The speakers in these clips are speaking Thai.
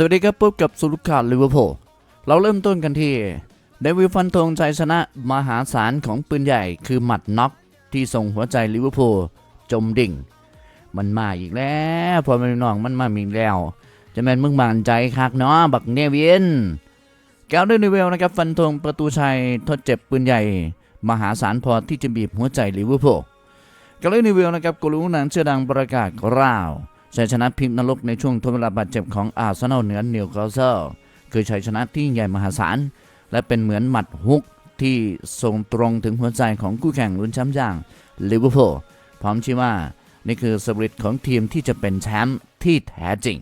สวัสดีครับพบกับสุรุขาลิเวอร์พูลเราเริ่มต้นกันที่เดวิลฟันธงชัยชนะมหาศาลของปืนใหญ่คือหมัดน็อกที่ส่งหัวใจลิเวอร์พูลจมดิ่ง มันมาอีกแล้วพอมันน้องมันมาอีกแล้ว จะแม่นมึงบานใจคักเนาะบักเนเวียนแก้วเดนิเวลนะครับฟันธงประตูชัยทดเจ็บปืนใหญ่ มหาศาลพอที่จะบีบหัวใจลิเวอร์พูลแกวเดนิเวลนะครับกลูนังเชื่อดังประกาศกล่าว ชัยชนะพลิกนรกในช่วงทดเวลาบาดเจ็บของอาร์เซนอลเหนือนิวคาสเซิลคือชัยชนะที่ใหญ่มหาศาล และเป็นเหมือนหมัดฮุกที่ส่งตรงถึงหัวใจของคู่แข่งลุ้นแชมป์อย่างลิเวอร์พูลพร้อมชี้ว่านี่คือสปิริตของทีมที่จะเป็นแชมป์ที่แท้จริง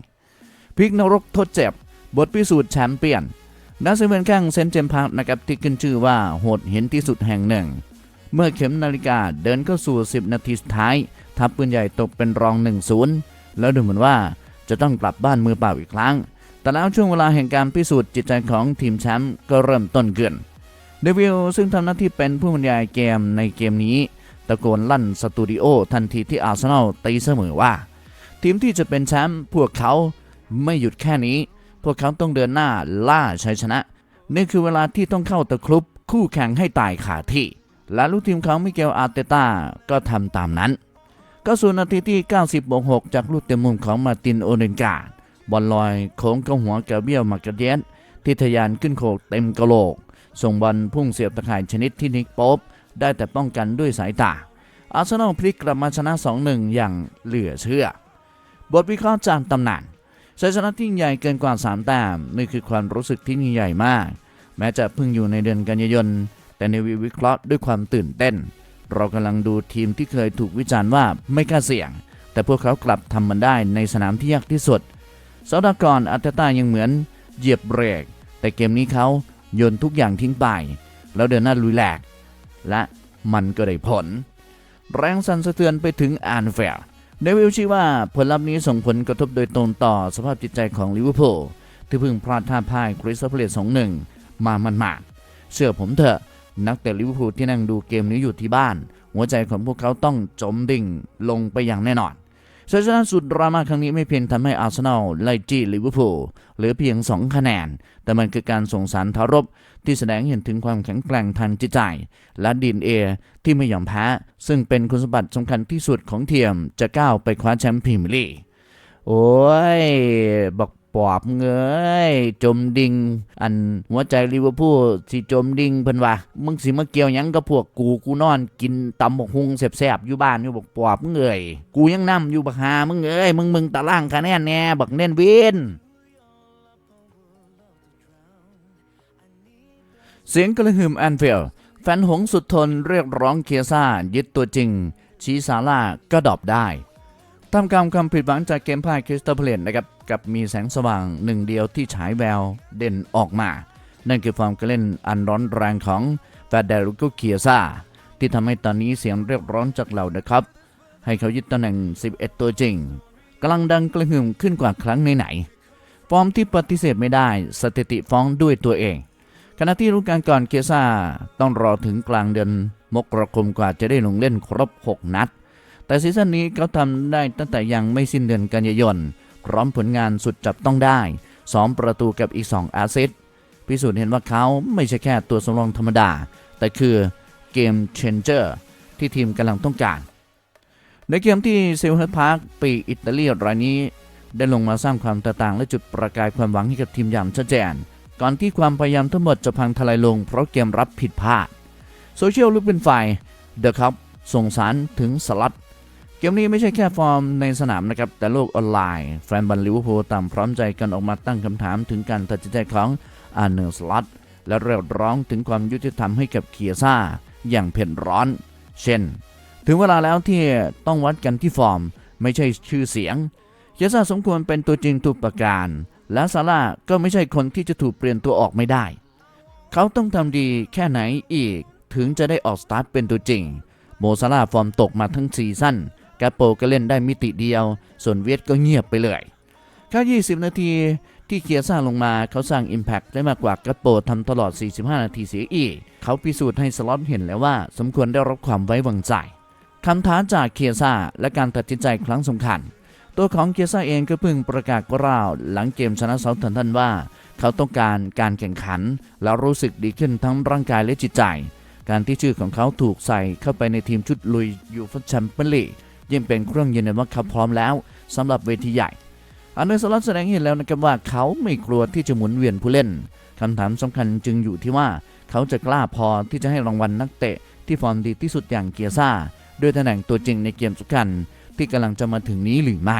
พลิกนรกทดเจ็บ บทพิสูจน์แชมป์เปี้ยนนักเซเว่นแข้งเซนเจมพาร์คนะครับที่ขึ้นชื่อว่าโหดเห็นที่สุดแห่งหนึ่ง เมื่อเข็มนาฬิกาเดินเข้าสู่ 10 นาทีสุดท้าย ทัพปืนใหญ่ตกเป็นรอง 1-0 แล้วดูเหมือนว่าจะต้องกลับบ้านมือเปล่าอีกครั้ง แต่แล้วช่วงเวลาแห่งการพิสูจน์จิตใจของทีมแชมป์ก็เริ่มต้นเกินเดวิลซึ่งทำหน้าที่เป็นผู้บรรยายเกมในเกมนี้ ตะโกนลั่นสตูดิโอทันทีที่อาร์เซนอลตีเสมอว่า ทีมที่จะเป็นแชมป์พวกเขาไม่หยุดแค่นี้ พวกเขาต้องเดินหน้าล่าชัยชนะ นี่คือเวลาที่ต้องเข้าตะครุบคู่แข่งให้ตายขาที่ และลูกทีมของมิเกลอาร์เตต้าก็ทำตามนั้น ก็ส่นนาทีที่ 90บวก6จากลูกเต็มมุมของมาตินโอเดนกาบอลลอยโค้งเข้าหัวกาเบียลมากาเดียนที่ทะยานขึ้นโขกเต็มกะโหลก ส่งบอลพุ่งเสียบตะข่ายชนิดที่นิกป๊บได้แต่ป้องกันด้วยสายตา อาร์เซนอลพลิกกลับมาชนะ 2-1 อย่างเหลือเชื่อ บทวิเคราะห์จากตำนานชัยชนะที่ใหญ่เกินกว่า 3 แต้มนี่คือความรู้สึกที่ใหญ่มาก แม้จะเพิ่งอยู่ในเดือนกันยายนแต่ในวิวิเคราะห์ด้วยความตื่นเต้น เรากำลังดูทีมที่เคยถูกวิจารณ์ว่าไม่กล้าเสี่ยง แต่พวกเขากลับทำมันได้ในสนามที่ยากที่สุดสัปดาห์ก่อนอาร์เตต้ายังเหมือนเหยียบเบรก แต่เกมนี้เขาโยนทุกอย่างทิ้งไป แล้วเดินหน้าลุยแหลก และมันก็ได้ผล แรงสั่นสะเทือนไปถึงแอนเฟลเดวิลชี้ว่าผลลัพธ์นี้ส่งผลกระทบโดยตรงต่อสภาพจิตใจของลิเวอร์พูลที่เพิ่งพลาดท่าพ่ายคริสตัลเพลสสองหนึ่งมามันมาเชื่อผมเถอะ นักเตะลิเวอร์พูลที่นั่งดูเกมนี้อยู่ที่บ้าน หัวใจของพวกเขาต้องจมดิ่งลงไปอย่างแน่นอนชัยชนะสุดดราม่าครั้งนี้ไม่เพียงทำให้อาร์เซนอลไล่จี้ลิเวอร์พูลเหลือเพียง 2 คะแนน แต่มันคือการส่งสารทารบ ที่แสดงเห็นถึงความแข็งแกร่งทางจิตใจ และดีนเอที่ไม่ยอมแพ้ ซึ่งเป็นคุณสมบัติสำคัญที่สุดของเทียมจะก้าวไปคว้าแชมป์พรีเมียร์ลีกโอ้ย บอก ปอบเงยจมดิ่งอันหัวใจลิเวอร์พูลสิจมดิ่งเพิ่นว่ามึงสิมาเกี่ยวหยังกับพวกกูกูนอนกินตำบกฮุงแสบๆอยู่บ้านอยู่บอกปอบเงยกูยังนำอยู่บักหามึงเอ้ยมึงมึงตารางคะแนนแน่บักเน่นวินเสียงกระหึ่มแอนฟิลด์แฟนหงสุดทนเรียกร้องเคียซ่ายึดตัวจริง ชีซาร่าก็ดอบได้ทำกรรมความผิดหวังจากเกมพ่ายคริสตัลเพลนนะครับ กับมีแสงสว่างหนึ่งเดียวที่ฉายแววเด่นออกมา นั่นคือความการเล่นอันร้อนแรงของแฟดเดริโกเคียซ่าที่ทำให้ตอนนี้เสียงเรียกร้องจากเหล่านะครับ ให้เขายึดตำแหน่ง 11 ตัวจริงกำลังดังกระหึ่มขึ้นกว่าครั้งไหนๆฟอร์มที่ปฏิเสธไม่ได้สถิติฟ้องด้วยตัวเอง ขณะที่รุ่นการก่อนเกียซ่าต้องรอถึงกลางเดือนมกราคมกว่าจะได้ลงเล่นครบ 6 นัด แต่ซีซั่นนี้เขาทำได้ตั้งแต่ยังไม่สิ้นเดือนกันยายน พร้อมผลงานสุดจับต้องได้ 2 ประตูกับอีก 2 แอสซิสต์พิสูจน์เห็นว่าเขาไม่ใช่แค่ตัวสำรองธรรมดา แต่คือเกมเชนเจอร์ที่ทีมกำลังต้องการ ในเกมที่เซลเฮอร์พาร์คปีอิตาลีรายนี้ ได้ลงมาสร้างความแตกต่างและจุดประกายความหวังให้กับทีมอย่างชัดเจน ก่อนที่ความพยายามทั้งหมดจะพังทลายลงเพราะเกมรับผิดพลาดโซเชียลลุกเป็นฝ่ายเดอะคัพส่งสารถึงสลัด เกมนี้ไม่ใช่แค่ฟอร์มในสนามนะครับ แต่โลกออนไลน์ แฟนบอลลิเวอร์พูลต่างพร้อมใจกันออกมาตั้งคำถามถึงการตัดสินใจของอาร์เนอร์สลัดและเรียกร้องถึงความยุติธรรมให้กับเคียซ่า อย่างเผ็ดร้อน เช่น ถึงเวลาแล้วที่ต้องวัดกันที่ฟอร์ม ไม่ใช่ชื่อเสียง เคียซ่าสมควรเป็นตัวจริงทุกประการ และซาร่าก็ไม่ใช่คนที่จะถูกเปลี่ยนตัวออกไม่ได้ เขาต้องทำดีแค่ไหนอีก ถึงจะได้ออกสตาร์ทเป็นตัวจริง โมซาร่าฟอร์มตกมาทั้งซีซั่น กาโปก็เล่นได้มิติเดียว ส่วนเวียดก็เงียบไปเลยแค่20 นาทีที่เคียซ่าลงมาเขาสร้าง Impact ได้มากกว่ากาโปทำตลอด 45 นาทีเสียอีก เขาพิสูจน์ให้สล็อตเห็นแล้วว่า สมควรได้รับความไว้วางใจคำท้าจากเคียซ่าและการตัดสินใจครั้งสำคัญ ตัวของเกียซ่าเองก็เพิ่งประกาศกล่าวหลังเกมชนะเซาท์แฮมป์ตันว่า เขาต้องการการแข่งขัน แล้วรู้สึกดีขึ้นทั้งร่างกายและจิตใจ การที่ชื่อของเขาถูกใส่เข้าไปในทีมชุดลุยยูฟ่าแชมเปี้ยนลีก ยิ่งเป็นเครื่องยืนยันว่าเขาพร้อมแล้วสำหรับเวทีใหญ่ อันเดอร์สล็อตแสดงให้เห็นแล้วนะครับว่าเขาไม่กลัวที่จะหมุนเวียนผู้เล่นคำถามสำคัญจึงอยู่ที่ว่าเขาจะกล้าพอที่จะให้รางวัลนักเตะ ที่ฟอร์มดีที่สุดอย่างเกียร์ซ่าด้วยตำแหน่งตัวจริงในเกมสำคัญที่กำลังจะมาถึงนี้หรือไม่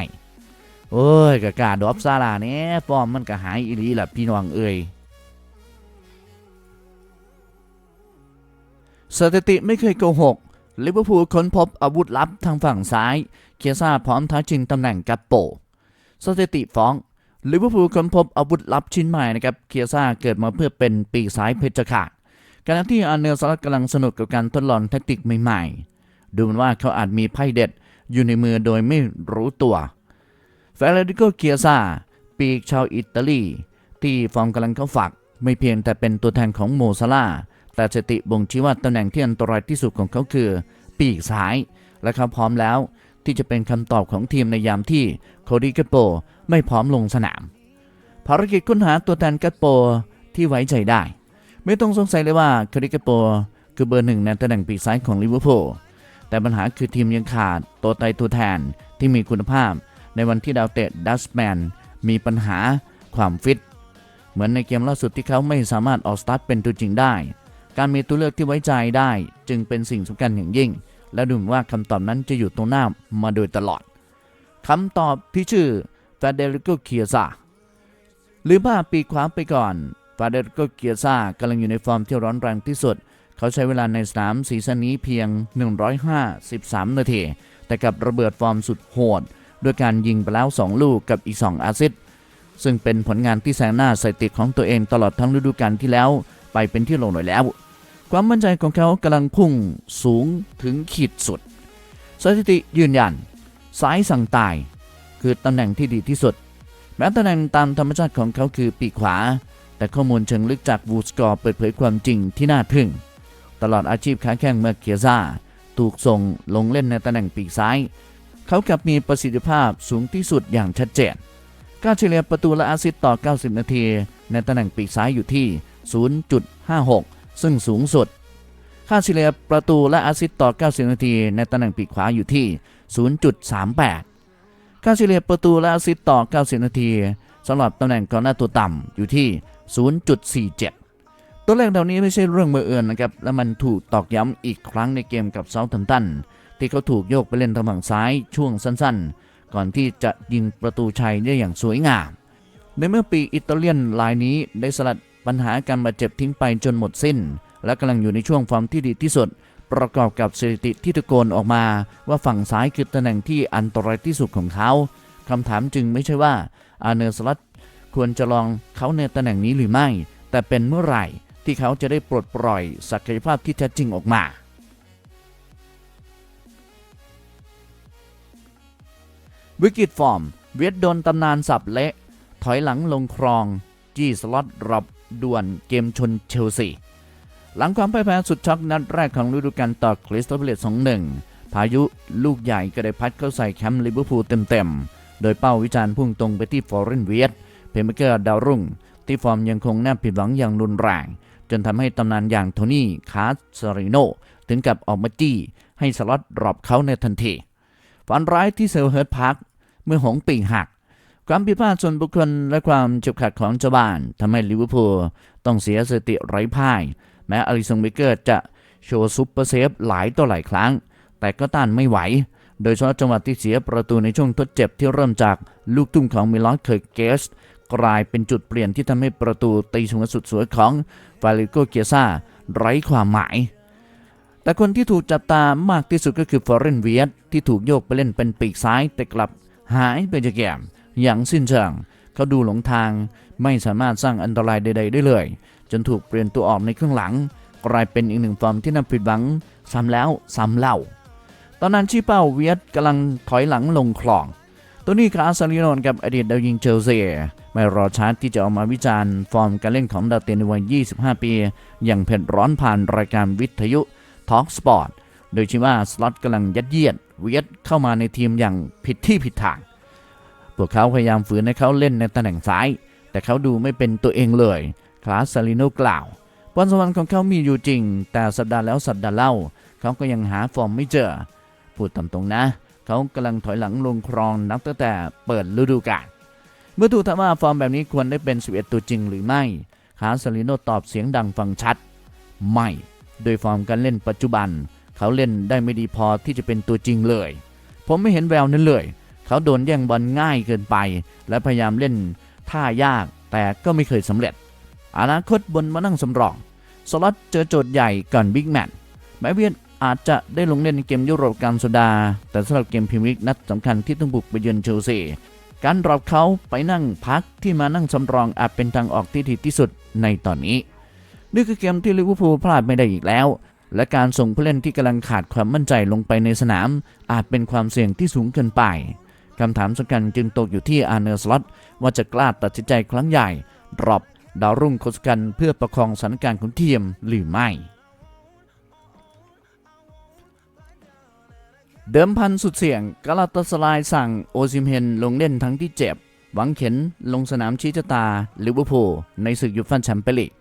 โอ้ยกะกาดอบซาลาเนี่ยฟอร์มมันก็หายอีหลีแหละพี่น้องเอ่ยสถิติไม่เคยโกหก ลิเวอร์พูลค้นพบอาวุธลับทางฝั่งซ้าย เคียซ่าพร้อมท้าชิงตำแหน่งกัปโปสถิติฟ้องลิเวอร์พูลค้นพบอาวุธลับชิ้นใหม่นะครับ เคียซ่าเกิดมาเพื่อเป็นปีกซ้ายเพชรขาดขณะที่อาร์เนลสลัดกำลังสนุกกับการทดลองแทคติกใหม่ๆ ดูเหมือนว่าเขาอาจมีไพ่เด็ดอยู่ในมือโดยไม่รู้ตัวเฟเดริโกเคียซ่าปีกชาวอิตาลี ที่ฟอร์มกำลังเข้าฝัก ไม่เพียงแต่เป็นตัวแทนของโมซาลา แต่สติบ่งชี้ว่าตำแหน่งที่อันตรายที่สุดของเขาคือ ปีกซ้าย และเขาพร้อมแล้วที่จะเป็นคำตอบของทีมในยามที่โคดิกาโปไม่พร้อมลงสนาม ภารกิจค้นหาตัวแทนกัตโปที่ไว้ใจได้ ไม่ต้องสงสัยเลยว่าโคดิกาโปคือเบอร์หนึ่งในตำแหน่งปีกซ้ายของลิเวอร์พูลแต่ปัญหาคือทีมยังขาดตัวไตตัวแทนที่มีคุณภาพ ในวันที่ดาวเตะดัสแมนมีปัญหาความฟิต เหมือนในเกมล่าสุดที่เขาไม่สามารถออกสตาร์ทเป็นตัวจริงได้ การมีตัวเลือกที่ไว้ใจได้ จึงเป็นสิ่งสำคัญอย่างยิ่ง และดูเหมือนว่าคำตอบนั้นจะอยู่ตรงหน้ามาโดยตลอดคำตอบที่ชื่อฟาเดริโกเคียซาหรือว่าปีขวาไปก่อนฟาเดริโกเคียซากำลังอยู่ในฟอร์มที่ร้อนแรงที่สุด เขาใช้เวลาในสนามซีซั่นนี้เพียง 153 นาที แต่กับระเบิดฟอร์มสุดโหดด้วยการยิงไปแล้ว 2 ลูกกับอีก 2 อาซิสต์ซึ่งเป็นผลงานที่แซงหน้าสถิติของตัวเองตลอดทั้งฤดูกาลที่แล้ว ไปเป็นที่ลงหน่อยแล้ว ความมั่นใจของเขากำลังพุ่งสูงถึงขีดสุด สถิติยืนยันซ้ายสั่งตาย คือตำแหน่งที่ดีที่สุด แม้ตำแหน่งตามธรรมชาติของเขาคือปีกขวา แต่ข้อมูลเชิงลึกจากวูสกอร์เปิดเผยความจริงที่น่าทึ่ง ตลอดอาชีพค้าแข่งเมื่อเกียซ่าถูกส่งลงเล่นในตำแหน่งปีกซ้าย เขากลับมีประสิทธิภาพสูงที่สุดอย่างชัดเจนการเฉลี่ยประตูและอาซิสต์ต่อ 90 นาที ในตำแหน่งปีกซ้ายอยู่ที่ 0.56 ซึ่งสูงสุด ค่าเฉลี่ยประตูและอาซิสต์ต่อ 90 นาที ในตำแหน่งปีกขวาอยู่ที่ 0.38 ค่าเฉลี่ยประตูและอาซิสต์ต่อ 90 นาทีสำหรับตำแหน่งกองหน้าตัวต่ำอยู่ที่ 0.47 ตัวเลขเหล่านี้ไม่ใช่เรื่องบังเอิญนะครับ และมันถูกตอกย้ำอีกครั้งในเกมกับเซาท์แฮมตันที่เขาถูกโยกไปเล่นทางฝั่งซ้ายช่วงสั้นๆ ก่อนที่จะยิงประตูชัยได้อย่างสวยงาม ในเมื่อปีอิตาเลียนรายนี้ได้สลัด ปัญหาการบาดเจ็บทิ้งไปจนหมดสิ้น และกำลังอยู่ในช่วงฟอร์มที่ดีที่สุด ประกอบกับสถิติที่ตะโกนออกมา ว่าฝั่งซ้ายคือตำแหน่งที่อันตรายที่สุดของเขาคำถามจึงไม่ใช่ว่าอาเนอร์สลัดควรจะลองเขาในตำแหน่งนี้หรือไม่ แต่เป็นเมื่อไหร่ที่เขาจะได้ปลดปล่อยศักยภาพที่แท้จริงออกมาวิกฤตฟอร์ม เวียดโดนตำนานสับเละ ถอยหลังลงครอง จี้สล็อตรับ ด่วนเกมชนเชลซีหลังความพ่ายแพ้สุดช็อกนัดแรกของฤดูกาลต่อคริสตัลพาเลต2-1พายุลูกใหญ่ก็ได้พัดเข้าใส่แคมป์ลิเวอร์พูลเต็มๆ โดยเป้าวิจารณ์พุ่งตรงไปที่ฟอร์เรนเวียดเพลย์เมเกอร์ดาวรุ่ง ที่ฟอร์มยังคงน่าผิดหวังอย่างรุนแรง จนทำให้ตำนานอย่างโทนี่คาสซาริโน ถึงกับออกมาจี้ ให้สล็อตดรอปเขาในทันทีฝันร้ายที่เซลเฮิร์ตพาร์คเมื่อหงส์ปีกหัก ความผิดพลาดส่วนบุคคลและความเจ็บขัดของเจ้าบ้านทำให้ลิเวอร์พูลต้องเสียสถิติไร้พ่าย แม้อลิซงเบเกอร์จะโชว์ซุปเปอร์เซฟหลายต่อหลายครั้ง แต่ก็ต้านไม่ไหว โดยเฉพาะจังหวะที่เสียประตูในช่วงทดเจ็บที่เริ่มจากลูกตุ้มของมิลอนเคอร์เกสกลายเป็นจุดเปลี่ยนที่ทำให้ประตูตีสูงสุดสวยของฟาลิโกเกียซาไร้ความหมาย แต่คนที่ถูกจับตามากที่สุดก็คือฟอร์เรนเวียตที่ถูกโยกไปเล่นเป็นปีกซ้ายแต่กลับหายไปจากเกม อย่างสิ้นเชิงเขาดูหลงทางไม่สามารถสร้างอันตรายใด ๆ ได้เลย จนถูกเปลี่ยนตัวออกในครึ่งหลัง กลายเป็นอีกหนึ่งฟอร์มที่น่าผิดหวังซ้ำแล้วซ้ำเล่า ตอนนั้นชี้เป้าเวียดกำลังถอยหลังลงคลองตัวนี้คาซาลิโนนกับอดีตดาวยิงเชลซีไม่รอช้าที่จะออกมาวิจารณ์ ฟอร์มการเล่นของดาวเตนในวัย 25 ปี อย่างเผ็ดร้อนผ่านรายการวิทยุ Talk Sport โดยชี้ว่าสล็อตกำลังยัดเยียดเวียดเข้ามาในทีมอย่างผิดที่ผิดทาง พวกเขาพยายามฝืนให้เขาเล่นในตำแหน่งซ้าย แต่เขาดูไม่เป็นตัวเองเลย คลาสซาลิโนกล่าวพรสวรรค์ของเขามีอยู่จริง แต่สัปดาห์แล้วสัปดาห์เล่า เขาก็ยังหาฟอร์มไม่เจอ พูดตามตรงนะ เขากำลังถอยหลังลงครองนับตั้งแต่เปิดฤดูกาล เมื่อถูกถามว่าฟอร์มแบบนี้ควรได้เป็น 11 ตัวจริงหรือไม่คาสซลิโนตอบเสียงดังฟังชัด ไม่ โดยฟอร์มการเล่นปัจจุบัน เขาเล่นได้ไม่ดีพอที่จะเป็นตัวจริงเลย ผมไม่เห็นแววนั้นเลย เขาโดนแย่งบอลง่ายเกินไป และพยายามเล่นท่ายากแต่ก็ไม่เคยสำเร็จ อนาคตบนมานั่งสำรอง สล็อตเจอโจทย์ใหญ่ก่อนบิ๊กแมตช์แม้เวียนอาจจะได้ลงเล่นในเกมยุโรปกางสัปดา แต่สำหรับเกมพรีเมียร์ลีกนัดสำคัญที่ต้องบุกไปเยือนเชลซีการรอปเขาไปนั่งพักที่มานั่งสำรองอาจเป็นทางออกที่ดีที่สุดในตอนนี้ นี่คือเกมที่ลิเวอร์พูลพลาดไม่ได้อีกแล้ว และการส่งผู้เล่นที่กำลังขาดความมั่นใจลงไปในสนาม อาจเป็นความเสี่ยงที่สูงเกินไป คำถามสำคัญจึงตกอยู่ที่อาร์เนอร์สล็อตว่าจะกล้าตัดสินใจครั้งใหญ่ดรอปดาวรุ่งโคสกันเพื่อประคองสถานการณ์ของทีมหรือไม่ เดิมพันสุดเสี่ยงกาลาตาสลายสั่งโอซิมเฮนลงเล่นทั้งที่เจ็บ หวังเข็นลงสนามชี้ชะตาลิเวอร์พูลในศึกยูฟ่าแชมเปี้ยนลีก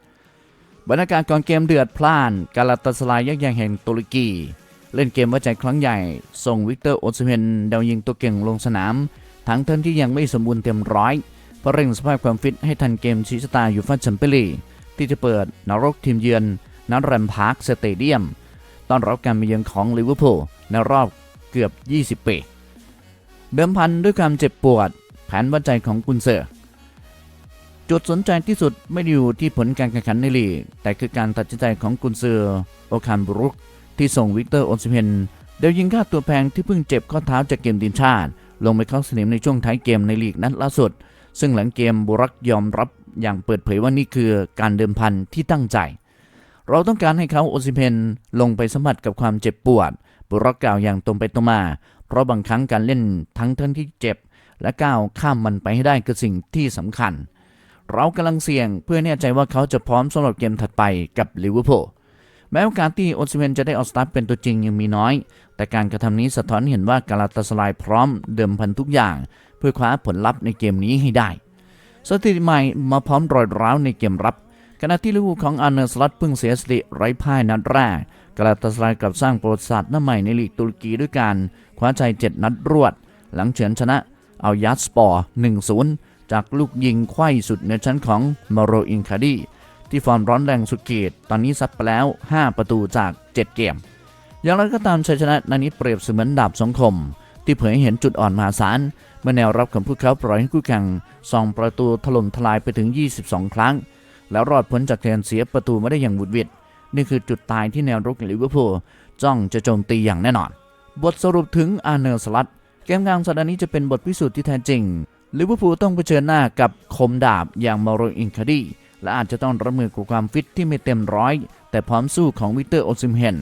บรรยากาศก่อนเกมเดือดพล่านกาลาตาสลายยักษ์ใหญ่แห่งตุรกี เล่นเกมว่าใจครั้งใหญ่ ส่งวิกเตอร์โอซิเฮนดาวยิงตัวเก่งลงสนาม ทั้งเท่านที่ยังไม่สมบูรณ์เต็มร้อยเพื่อเร่งสภาพความฟิตให้ทันเกมชี้ชะตายูฟ่าแชมเปี้ยนลีกที่จะเปิดนรกทีมเยือนนัดแรมพาร์คสเตเดียมต้อนรับการมาเยือนของลิเวอร์พูลในรอบเกือบ 20 ปี เดิมพันด้วยความเจ็บปวด แผนวัดใจของกุนเซอร์จุดสนใจที่สุดไม่ได้อยู่ที่ผลการแข่งขันในลีก แต่คือการตัดสินใจของกุนเซอร์โอคานบรุก ที่ส่งวิกเตอร์โอซิเมนเดี๋ยวยิงค่าตัวแพงที่เพิ่งเจ็บข้อเท้าจากเกมทีมชาติ ลงไปเข้าสนามในช่วงท้ายเกมในลีกนัดล่าสุด ซึ่งหลังเกมบุรักยอมรับอย่างเปิดเผยว่านี่คือการเดิมพันที่ตั้งใจ เราต้องการให้เขาโอซิเมนลงไปสัมผัสกับความเจ็บปวด บุรักกล่าวอย่างตรงไปตรงมา เพราะบางครั้งการเล่นทั้งทั้งที่เจ็บ และก้าวข้ามมันไปให้ได้คือสิ่งที่สำคัญ เรากำลังเสี่ยงเพื่อแน่ใจว่าเขาจะพร้อมสำหรับเกมถัดไปกับลิเวอร์พูล แม้โอกาสที่โอซิเมนจะได้ออกสตาร์ทเป็นตัวจริงยังมีน้อย แต่การกระทำนี้สะท้อนเห็นว่ากาลาตาสลายพร้อมเดิมพันทุกอย่าง เพื่อคว้าผลลัพธ์ในเกมนี้ให้ได้ สถิติใหม่มาพร้อมรอยร้าวในเกมรับ ขณะที่ลิเวอร์พูลของอาร์เนอร์สลัตเพิ่งเสียสติไร้พ่ายนัดแรกกาลาตาสลายกลับสร้างประวัติศาสตร์หน้าใหม่ในลีกตุรกีด้วยการคว้าชัย7นัดรวด หลังเฉือนชนะเอายัสปอร์ 1-0 จากลูกยิงไข้สุดเหนือชั้นของมาโรอินคาดี ที่ฟอร์มร้อนแรงสุดขีดตอนนี้ซัดไปแล้ว 5 ประตูจาก 7 เกม อย่างไรก็ตามชัยชนะนันนี้เปรียบเสมือนดาบสองคม ที่เผยให้เห็นจุดอ่อนมหาศาลเมื่อแนวรับของพวกเขาปล่อยให้คู่แข่งส่องประตูถล่มทลายไปถึง 22 ครั้ง แล้วรอดพ้นจากการเสียประตูไม่ได้อย่างหวุดวิดนี่คือจุดตายที่แนวรุกลิเวอร์พูลจ้องจะโจมตีอย่างแน่นอน บทสรุปถึงอาร์เนอร์สลัดเกมกลางสัปดาห์นี้จะเป็นบทพิสูจน์ที่แท้จริงลิเวอร์พูลต้องเผชิญหน้ากับคมดาบอย่างมาโรอินคาดี และอาจจะต้องรับมือกับความฟิตที่ไม่เต็มร้อย แต่พร้อมสู้ของวิเตอร์โอซิมเฮน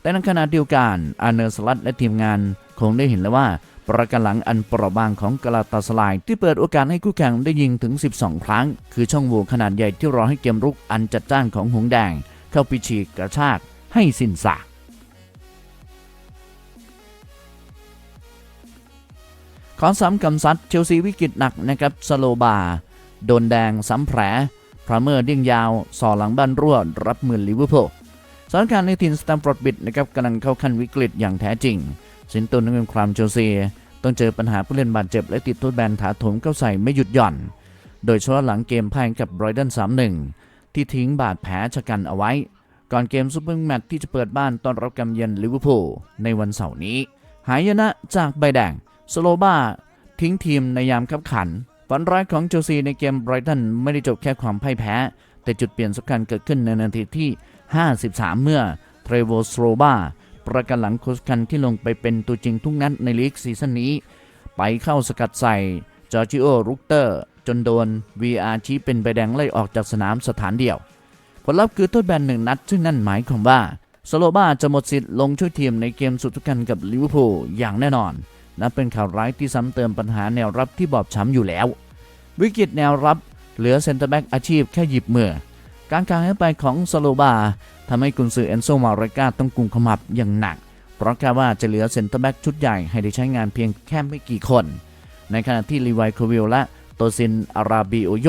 แต่ในขณะเดียวกันอาเนอร์สลัดและทีมงานคงได้เห็นแล้วว่า ประกันหลังอันเปราะบางของกาลาตาสลายที่เปิดโอกาสให้คู่แข่งได้ยิงถึง 12 ครั้ง คือช่องโหว่ขนาดใหญ่ที่รอให้เกมรุกอันจัดจ้านของหงแดง เข้าไปฉีกกระชากให้สิ้นสากขอซ้ำกำซัดเชลซีวิกฤตหนักนะครับสโลบา โดนแดงซ้ำแผล พราเมอร์เดี่ยงยาวสอหลังบ้านรั่วรับมือลิเวอร์พูลสถานการณ์ในทีมสแตมฟอร์ดบิดนะครับกำลังเข้าขั้นวิกฤตอย่างแท้จริง สินตุนนักเรียนความเชลซีต้องเจอปัญหาผู้เล่นบาดเจ็บและติดโทษแบนถาถมเข้าใส่ไม่หยุดหย่อน โดยเฉพาะหลังเกมพ่ายกับบรอยดัน3-1ที่ทิ้งบาดแผลชะกันเอาไว้ ก่อนเกมซูเปอร์แมตช์ที่จะเปิดบ้านต้อนรับกำเยือนลิเวอร์พูลในวันเสาร์นี้ หายนะจากใบแดงสโลบาทิ้งทีมในยามขับขัน ฝันร้ายของเชลซีในเกมไบรตันไม่ได้จบแค่ความพ่ายแพ้ แต่จุดเปลี่ยนสำคัญเกิดขึ้นในนาทีที่ 53 เมื่อเทรโวสโลบาประกันหลังโคสคันที่ลงไปเป็นตัวจริงทุกนัดในลีกซีซั่นนี้ ไปเข้าสกัดใส่จอร์จิโอรุกเตอร์ จนโดน VR ชี้เป็นใบแดงไล่ออกจากสนามสถานเดียว ผลลัพธ์คือโทษแบนหนึ่งนัด ซึ่งนั่นหมายความว่าสโลบาจะหมดสิทธิ์ลงช่วยทีมในเกมสุดทุกันกับลิเวอร์พูลอย่างแน่นอน นับเป็นข่าวร้ายที่ซ้ำเติมปัญหาแนวรับที่บอบช้ำอยู่แล้ว วิกฤตแนวรับเหลือเซนเตอร์แบ็กอาชีพแค่หยิบมือ การกลางให้ไปของสโลบาทำให้กุนซือเอนโซมาเรกาต้องกุมขมับอย่างหนัก เพราะแค่ว่าจะเหลือเซนเตอร์แบ็กชุดใหญ่ให้ได้ใช้งานเพียงแค่ไม่กี่คน ในขณะที่ลีวายโควิลและโตซินอาราบิโอโย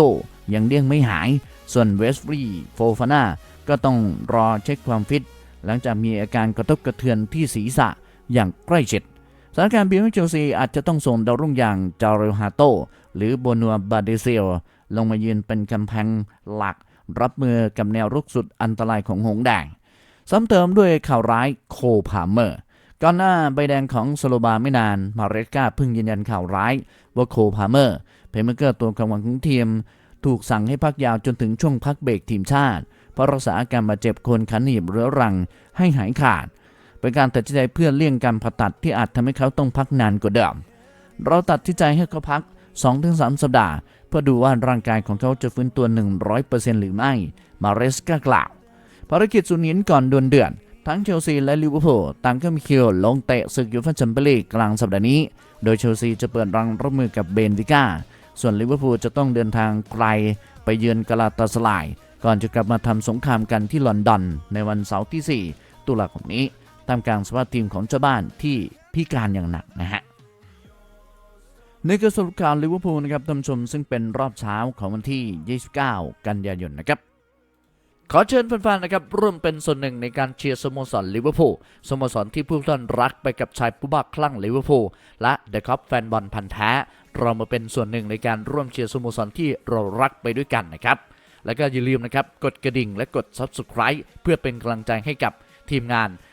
ยังเลี่ยงไม่หาย ส่วนเวสฟรีโฟฟาน่าก็ต้องรอเช็คความฟิต หลังจากมีอาการกระทบกระเทือนที่ศีรษะอย่างใกล้ชิด สถานการณ์บีมเชลซีอาจจะต้องส่งดาวรุ่งอย่างจารลฮาโต หรือโบนัวบาเดเซล ลงมายืนเป็นกำแพงหลัก รับมือกับแนวรุกสุดอันตรายของหงแดงซ้ำเติมด้วยข่าวร้ายโคพาเมอร์ก่อนหน้าใบแดงของสโลบาไม่นานมาเรสกาเพิ่งยืนยันข่าวร้ายว่าโคพาเมอร์เพย์เมเกอร์ตัวกำลังของทีม ถูกสั่งให้พักยาวจนถึงช่วงพักเบรกทีมชาติ เพราะรักษาอาการบาดเจ็บคนขันหนีบเรื้อรังให้หายขาด เป็นการตัดสินใจเพื่อเลี่ยงการผ่าตัดที่อาจทำให้เขาต้องพักนานกว่าเดิม เราตัดสินใจให้เขาพัก 2-3 สัปดาห์ เพื่อดูว่าร่างกายของเขาจะฟื้นตัว 100%หรือไม่ มาเรสกากล่าว ภารกิจสุนินก่อนดวนเดือน ทั้งเชลซีและลิเวอร์พูลต่างก็มีคิวลงเตะศึกยูฟ่าแชมเปี้ยนลีกกลางสัปดาห์นี้ โดยเชลซีจะเปิดรังรับมือกับเบนฟิก้า ส่วนลิเวอร์พูลจะต้องเดินทางไกลไปเยือนกาลาตาสลาย ก่อนจะกลับมาทำสงครามกันที่ลอนดอนในวันเสาร์ที่ 4 ตุลาคมนี้ ตามกลางสภาพทีมของเจ้าบ้านที่พิการอย่างหนักนะฮะนี่คือสรุปข่าวลิเวอร์พูลนะครับท่านชมซึ่งเป็นรอบเช้าของวันที่ 29 กันยายนนะครับขอเชิญแฟนๆนะครับร่วมเป็นส่วนหนึ่งในการเชียร์สโมสรลิเวอร์พูลสโมสรที่ผู้ท่านรักไปกับชายผู้บ้าคลั่งลิเวอร์พูลและเดอะคัพแฟนบอลพันธ์แท้ เรามาเป็นส่วนหนึ่งในการร่วมเชียร์สโมสรที่เรารักไปด้วยกันนะครับ แล้วก็อย่าลืมนะครับกดกระดิ่งและกด Subscribe เพื่อเป็นกำลังใจให้กับทีมงาน